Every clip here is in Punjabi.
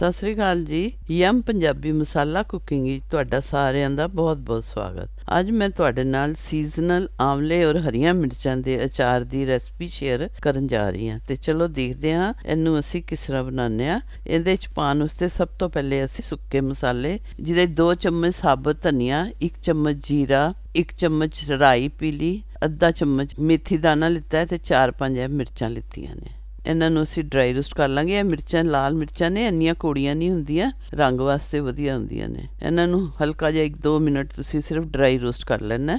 ਸਤਿ ਸ੍ਰੀ ਅਕਾਲ ਜੀ। ਯਮ ਪੰਜਾਬੀ ਮਸਾਲਾ ਕੁਕਿੰਗ ਵਿੱਚ ਤੁਹਾਡਾ ਸਾਰਿਆਂ ਦਾ ਬਹੁਤ-ਬਹੁਤ ਸਵਾਗਤ। ਅੱਜ ਮੈਂ ਤੁਹਾਡੇ ਨਾਲ ਸੀਜ਼ਨਲ ਆਮਲੇ ਔਰ ਹਰੀਆਂ ਮਿਰਚਾਂ ਦੇ ਅਚਾਰ ਦੀ ਰੈਸਪੀ ਸ਼ੇਅਰ ਕਰਨ ਜਾ ਰਹੀ ਹਾਂ। ਤੇ ਚਲੋ ਦੇਖਦੇ ਹਾਂ ਇਹਨੂੰ ਅਸੀਂ ਕਿਸ ਤਰ੍ਹਾਂ ਬਣਾਉਂਦੇ ਹਾਂ। ਇਹਦੇ ਚ ਪਾਉਣ ਉਸਤੇ ਸਭ ਤੋਂ ਪਹਿਲੇ ਅਸੀਂ ਸੁੱਕੇ ਮਸਾਲੇ, ਜਿਹਦੇ 2 ਚਮਚ ਸਾਬਤ ਧਨੀਆ 1 ਚਮਚ ਜੀਰਾ 1 ਚਮਚ ਰਾਈ ਪੀਲੀ, ਅੱਧਾ ਚਮਚ ਮੇਥੀ ਦਾਣਾ ਲਿੱਤਾ ਹੈ ਤੇ 4-5 ਮਿਰਚਾਂ ਲਿੱਤੀਆਂ ਨੇ। ਇਹਨਾਂ ਨੂੰ ਅਸੀਂ ਡਰਾਈ ਰੋਸਟ ਕਰ ਲਾਂਗੇ। ਇਹ ਮਿਰਚਾਂ, ਲਾਲ ਮਿਰਚਾਂ ਨੇ, ਇੰਨੀਆਂ ਕੋੜੀਆਂ ਨਹੀਂ ਹੁੰਦੀਆਂ, ਰੰਗ ਵਾਸਤੇ ਵਧੀਆ ਹੁੰਦੀਆਂ ਨੇ। ਇਹਨਾਂ ਨੂੰ ਹਲਕਾ ਜਿਹਾ 1-2 ਮਿੰਟ ਤੁਸੀਂ ਸਿਰਫ ਡਰਾਈ ਰੋਸਟ ਕਰ ਲੈਣਾ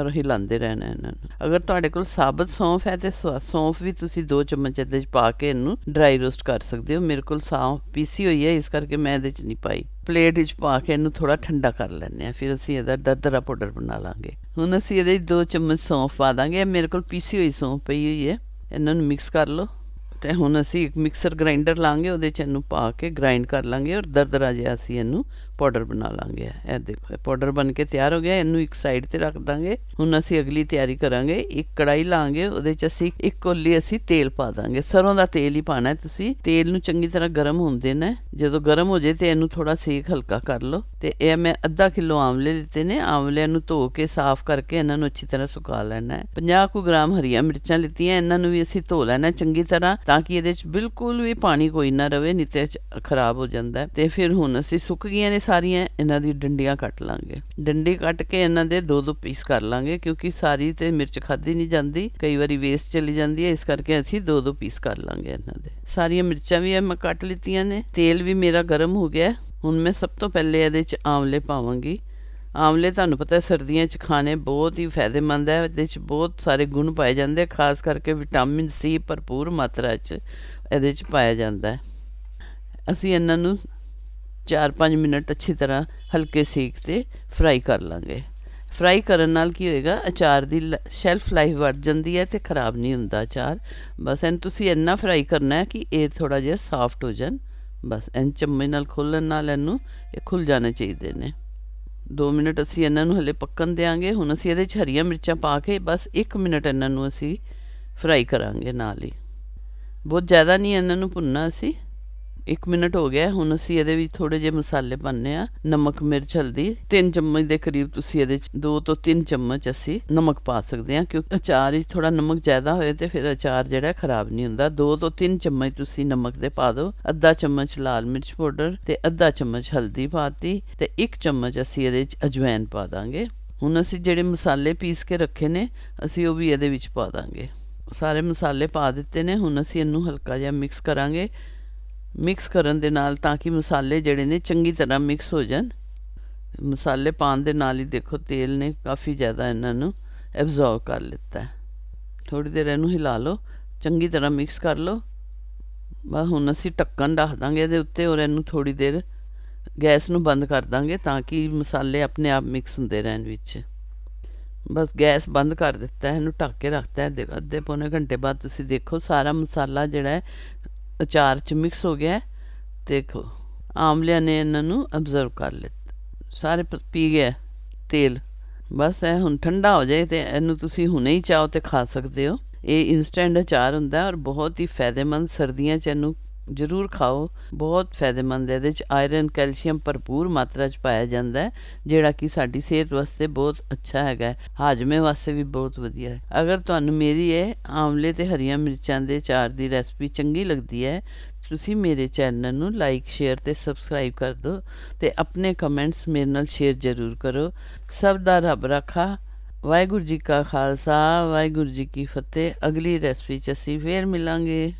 ਔਰ ਹਿਲਾਉਂਦੇ ਰਹਿਣਾ ਇਹਨਾਂ ਨੂੰ। ਅਗਰ ਤੁਹਾਡੇ ਕੋਲ ਸਾਬਤ ਸੌਂਫ ਹੈ ਤੇ ਸੌ- ਸੌਂਫ ਵੀ ਤੁਸੀਂ 2 ਚਮਚ ਇਹਦੇ 'ਚ ਪਾ ਕੇ ਇਹਨੂੰ ਡਰਾਈ ਰੋਸਟ ਕਰ ਸਕਦੇ ਹੋ। ਮੇਰੇ ਕੋਲ ਸੌਂਫ ਪੀਸੀ ਹੋਈ ਹੈ, ਇਸ ਕਰਕੇ ਮੈਂ ਇਹਦੇ 'ਚ ਨਹੀਂ ਪਾਈ। ਪਲੇਟ ਵਿੱਚ ਪਾ ਕੇ ਇਹਨੂੰ ਥੋੜਾ ਠੰਡਾ ਕਰ ਲੈਂਦੇ ਆ ਫਿਰ ਅਸੀਂ ਇਹਦਾ ਦਰਦਰਾ ਪਾਊਡਰ ਬਣਾ ਲਾਂਗੇ। ਹੁਣ ਅਸੀਂ ਇਹਦੇ 'ਚ 2 ਚਮਚ ਸੌਂਫ ਪਾ ਦਾਂਗੇ। ਇਹ ਮੇਰੇ ਕੋਲ ਪੀਸੀ ਹੋਈ ਸੌਂਫ ਪਈ ਹੋਈ ਹੈ। ਇਹਨਾਂ ਨੂੰ ਮਿਕਸ ਕਰ ਲਓ। ਤੇ ਹੁਣ ਅਸੀਂ ਇੱਕ ਮਿਕਸਰ ਗ੍ਰਾਈਂਡਰ ਲਾਂਗੇ, ਉਹਦੇ ਚ ਇਹਨੂੰ ਪਾ ਕੇ ਗ੍ਰਾਈਂਡ ਕਰ ਲਾਂਗੇ ਔਰ ਦਰਦਰਾ ਜਿਹਾ ਅਸੀਂ ਇਹਨੂੰ ਪਾਊਡਰ ਬਣਾ ਲਾਂਗੇ। ਇਹ ਦੇਖੋ ਪਾਊਡਰ ਬਣ ਕੇ ਤਿਆਰ ਹੋ ਗਿਆ। ਇਹਨੂੰ ਇੱਕ ਸਾਈਡ ਤੇ ਰੱਖ ਦਾਂਗੇ। ਹੁਣ ਅਸੀਂ ਅਗਲੀ ਤਿਆਰੀ ਕਰਾਂਗੇ। ਇੱਕ ਕੜਾਈ ਲਾਂਗੇ, ਉਹਦੇ ਚ ਅਸੀਂ ਇੱਕ ਕੋਲੀ ਅਸੀਂ ਤੇਲ ਪਾ ਦਾਂਗੇ। ਸਰੋਂ ਦਾ ਤੇਲ ਹੀ ਪਾਣਾ ਹੈ ਤੁਸੀਂ। ਤੇਲ ਨੂੰ ਚੰਗੀ ਤਰ੍ਹਾਂ ਗਰਮ ਹੋਣ ਦੇਣਾ ਜਦੋਂ ਗਰਮ ਹੋ ਜੇ ਤੇ ਇਹਨੂੰ ਥੋੜਾ ਸੇਕ ਹਲਕਾ ਕਰ ਲਓ। ਤੇ ਇਹ ਮੈਂ ਅੱਧਾ ਕਿਲੋ ਆਮਲੇ ਦਿੱਤੇ ਨੇ। ਆਮਲਿਆਂ ਨੂੰ ਧੋ ਕੇ, ਸਾਫ਼ ਕਰਕੇ ਇਹਨਾਂ ਨੂੰ ਅੱਛੀ ਤਰ੍ਹਾਂ ਸੁਕਾ ਲੈਣਾ ਹੈ। 50 ਕੁ ਗ੍ਰਾਮ ਹਰੀਆਂ ਮਿਰਚਾਂ ਲਿੱਤੀਆਂ। ਇਹਨਾਂ ਨੂੰ ਵੀ ਅਸੀਂ ਧੋ ਲੈਣਾ ਚੰਗੀ ਤਰ੍ਹਾਂ, ਤਾਂ ਕਿ ਇਹਦੇ 'ਚ ਬਿਲਕੁਲ ਵੀ ਪਾਣੀ ਕੋਈ ਨਾ ਰਵੇ, ਨਹੀਂ ਤੇ ਖਰਾਬ ਹੋ ਜਾਂਦਾ ਤੇ ਫਿਰ ਹੁਣ ਅਸੀਂ ਸੁੱਕ ਗਈਆਂ ਨੇ ਸਾਰੀਆਂ ਇਹਨਾਂ ਦੀ ਡੰਡੀਆਂ ਕੱਟ ਲਾਂਗੇ। ਡੰਡੀ ਕੱਟ ਕੇ ਇਹਨਾਂ ਦੇ ਦੋ ਦੋ ਪੀਸ ਕਰ ਲਾਂਗੇ ਕਿਉਂਕਿ ਸਾਰੀ ਤੇ ਮਿਰਚ ਖਾਦੀ ਨਹੀਂ ਜਾਂਦੀ, ਕਈ ਵਾਰੀ ਵੇਸਟ ਚਲੀ ਜਾਂਦੀ ਹੈ, ਇਸ ਕਰਕੇ ਅਸੀਂ ਦੋ ਦੋ ਪੀਸ ਕਰ ਲਾਂਗੇ ਇਹਨਾਂ ਦੇ। ਸਾਰੀਆਂ ਮਿਰਚਾਂ ਵੀ ਇਹ ਮੈਂ ਕੱਟ ਲਿੱਤੀਆਂ ਨੇ, ਤੇਲ ਵੀ ਮੇਰਾ ਗਰਮ ਹੋ ਗਿਆ। ਹੁਣ ਮੈਂ ਸਭ ਤੋਂ ਪਹਿਲੇ ਇਹਦੇ 'ਚ ਆਮਲੇ ਪਾਵਾਂਗੀ। ਆਮਲੇ ਤੁਹਾਨੂੰ ਪਤਾ ਸਰਦੀਆਂ 'ਚ ਖਾਣੇ ਬਹੁਤ ਹੀ ਫਾਇਦੇਮੰਦ ਹੈ, ਇਹਦੇ 'ਚ ਬਹੁਤ ਸਾਰੇ ਗੁਣ ਪਾਏ ਜਾਂਦੇ ਖਾਸ ਕਰਕੇ ਵਿਟਾਮਿਨ ਸੀ ਭਰਪੂਰ ਮਾਤਰਾ 'ਚ ਇਹਦੇ 'ਚ ਪਾਇਆ ਜਾਂਦਾ ਹੈ। ਅਸੀਂ ਇਹਨਾਂ ਨੂੰ 4-5 ਮਿੰਟ ਅੱਛੀ ਤਰ੍ਹਾਂ ਹਲਕੇ ਸੇਕ ਤੇ ਫਰਾਈ ਕਰ ਲਾਂਗੇ। ਫਰਾਈ ਕਰਨ ਨਾਲ ਕੀ ਹੋਏਗਾ? ਅਚਾਰ ਦੀ ਸ਼ੈਲਫ ਲਾਈਫ ਵੱਧ ਜਾਂਦੀ ਹੈ ਤੇ ਖਰਾਬ ਨਹੀਂ ਹੁੰਦਾ ਅਚਾਰ। ਬਸ ਇਹਨੂੰ ਤੁਸੀਂ ਇੰਨਾ ਫਰਾਈ ਕਰਨਾ ਹੈ ਕਿ ਇਹ ਥੋੜਾ ਜਿਹਾ ਸਾਫ਼ਟ ਹੋ ਜਾਣ। ਬਸ ਐਨ ਚਮਚ ਨਾਲ ਖੋਲਣ ਨਾਲ ਇਹਨੂੰ ਇਹ ਖੁੱਲ ਜਾਣੇ ਚਾਹੀਦੇ ਨੇ। 2 ਮਿੰਟ ਅਸੀਂ ਇਹਨਾਂ ਨੂੰ ਹਲੇ ਪੱਕਣ ਦੇਾਂਗੇ ਹੁਣ ਅਸੀਂ ਇਹਦੇ 'ਚ ਹਰੀਆਂ ਮਿਰਚਾਂ ਪਾ ਕੇ ਬਸ 1 ਮਿੰਟ ਇਹਨਾਂ ਨੂੰ ਅਸੀਂ ਫਰਾਈ ਕਰਾਂਗੇ ਨਾਲ ਹੀ। ਬਹੁਤ ਜ਼ਿਆਦਾ ਨਹੀਂ ਇਹਨਾਂ ਨੂੰ ਭੁੰਨਣਾ ਅਸੀਂ। 1 ਮਿੰਟ ਹੋ ਗਿਆ, ਹੁਣ ਅਸੀਂ ਇਹਦੇ ਵਿੱਚ ਥੋੜੇ ਜਿਹੇ ਮਸਾਲੇ ਪਾਣੇ ਆ ਨਮਕ, ਮਿਰਚ, ਹਲਦੀ। 3 ਚਮਚ ਦੇ ਕਰੀਬ ਤੁਸੀਂ ਇਹਦੇ ਚ 2 ਤੋਂ 3 ਚਮਚ ਅਸੀਂ ਨਮਕ ਪਾ ਸਕਦੇ ਹਾਂ, ਕਿਉਂਕਿ ਅਚਾਰ ਵਿੱਚ ਥੋੜਾ ਨਮਕ ਜ਼ਿਆਦਾ ਹੋਏ ਤੇ ਫਿਰ ਅਚਾਰ ਜਿਹੜਾ ਖਰਾਬ ਨਹੀਂ ਹੁੰਦਾ। 2 ਤੋਂ 3 ਚਮਚ ਤੁਸੀਂ ਨਮਕ ਦੇ ਪਾ ਦਿਓ, ਅੱਧਾ ਚਮਚ ਲਾਲ ਮਿਰਚ ਪਾਊਡਰ ਤੇ ਅੱਧਾ ਚਮਚ ਹਲਦੀ ਪਾਤੀ ਤੇ 1 ਚਮਚ ਅਸੀਂ ਇਹਦੇ ਚ ਅਜਵਾਇਨ ਪਾ ਦਾਂਗੇ। ਹੁਣ ਅਸੀਂ ਜਿਹੜੇ ਮਸਾਲੇ ਪੀਸ ਕੇ ਰੱਖੇ ਨੇ, ਅਸੀਂ ਉਹ ਵੀ ਇਹਦੇ ਵਿੱਚ ਪਾ ਦਾਂਗੇ। ਸਾਰੇ ਮਸਾਲੇ ਪਾ ਦਿੱਤੇ ਨੇ, ਹੁਣ ਅਸੀਂ ਇਹਨੂੰ ਹਲਕਾ ਜਿਹਾ ਮਿਕਸ ਕਰਾਂਗੇ। ਮਿਕਸ ਕਰਨ ਦੇ ਨਾਲ ਤਾਂ ਕਿ ਮਸਾਲੇ ਜਿਹੜੇ ਨੇ ਚੰਗੀ ਤਰ੍ਹਾਂ ਮਿਕਸ ਹੋ ਜਾਣ। ਮਸਾਲੇ ਪਾਉਣ ਦੇ ਨਾਲ ਹੀ ਦੇਖੋ ਤੇਲ ਨੇ ਕਾਫੀ ਜ਼ਿਆਦਾ ਇਹਨਾਂ ਨੂੰ ਐਬਜ਼ੌਰਬ ਕਰ ਲਿੱਤਾ ਹੈ। ਥੋੜੀ ਦੇਰ ਇਹਨੂੰ ਹਿਲਾ ਲਓ, ਚੰਗੀ ਤਰ੍ਹਾਂ ਮਿਕਸ ਕਰ ਲਓ। ਬਸ ਹੁਣ ਅਸੀਂ ਢੱਕਣ ਰੱਖ ਦਾਂਗੇ ਇਹਦੇ ਉੱਤੇ ਔਰ ਇਹਨੂੰ ਥੋੜੀ ਦੇਰ ਗੈਸ ਨੂੰ ਬੰਦ ਕਰ ਦਾਂਗੇ ਤਾਂ ਕਿ ਮਸਾਲੇ ਆਪਣੇ ਆਪ ਮਿਕਸ ਹੁੰਦੇ ਰਹਿਣ ਵਿੱਚ। ਬਸ ਗੈਸ ਬੰਦ ਕਰ ਦਿੱਤਾ ਹੈ, ਇਹਨੂੰ ਢੱਕ ਕੇ ਰੱਖਤਾ ਹੈ। ਅੱਧੇ ਪੌਣੇ ਘੰਟੇ ਬਾਅਦ ਤੁਸੀਂ ਦੇਖੋ ਸਾਰਾ ਮਸਾਲਾ ਜਿਹੜਾ ਹੈ ਅਚਾਰ ਚ ਮਿਕਸ ਹੋ ਗਿਆ ਦੇਖੋ, ਆਮਲਿਆਂ ਨੇ ਇਹਨਾਂ ਨੂੰ ਅਬਜ਼ਰਵ ਕਰ ਲਿਆ ਸਾਰੇ ਪ- ਪੀ ਗਿਆ ਤੇਲ। ਬਸ ਇਹ ਹੁਣ ਠੰਡਾ ਹੋ ਜਾਏ ਤੇ ਇਹਨੂੰ ਤੁਸੀਂ ਹੁਣੇ ਹੀ ਚਾਹੋ ਤੇ ਖਾ ਸਕਦੇ ਹੋ। ਇਹ ਇਨਸਟੈਂਟ ਅਚਾਰ ਹੁੰਦਾ ਔਰ ਬਹੁਤ ਹੀ ਫਾਇਦੇਮੰਦ ਸਰਦੀਆਂ 'ਚ ਇਹਨੂੰ ਜ਼ਰੂਰ ਖਾਓ। ਬਹੁਤ ਫਾਇਦੇਮੰਦ ਹੈ। ਇਹਦੇ 'ਚ ਆਇਰਨ ਕੈਲਸ਼ੀਅਮ ਭਰਪੂਰ ਮਾਤਰਾ 'ਚ ਪਾਇਆ ਜਾਂਦਾ ਹੈ, ਜਿਹੜਾ ਕਿ ਸਾਡੀ ਸਿਹਤ ਵਾਸਤੇ ਬਹੁਤ ਅੱਛਾ ਹੈਗਾ ਹਾਜ਼ਮੇ ਵਾਸਤੇ ਵੀ ਬਹੁਤ ਵਧੀਆ ਹੈ। ਅਗਰ ਤੁਹਾਨੂੰ ਮੇਰੀ ਇਹ ਆਮਲੇ ਤੇ ਹਰੀਆਂ ਮਿਰਚਾਂ ਦੇ ਚਾਰ ਦੀ ਰੈਸਪੀ ਚੰਗੀ ਲੱਗਦੀ ਹੈ, ਤੁਸੀਂ ਮੇਰੇ ਚੈਨਲ ਨੂੰ ਲਾਈਕ ਸ਼ੇਅਰ ਤੇ ਸਬਸਕ੍ਰਾਈਬ ਕਰ ਦਿਓ ਤੇ ਆਪਣੇ ਕਮੈਂਟਸ ਮੇਰੇ ਨਾਲ ਸ਼ੇਅਰ ਜ਼ਰੂਰ ਕਰੋ। ਸਭ ਦਾ ਰੱਬ ਰੱਖਾ। ਵਾਹਿਗੁਰੂ ਜੀ ਕਾ ਖਾਲਸਾ, ਵਾਹਿਗੁਰੂ ਜੀ ਕੀ ਫਤਿਹ। ਅਗਲੀ ਰੈਸਪੀ 'ਚ ਅਸੀਂ ਫੇਰ ਮਿਲਾਂਗੇ।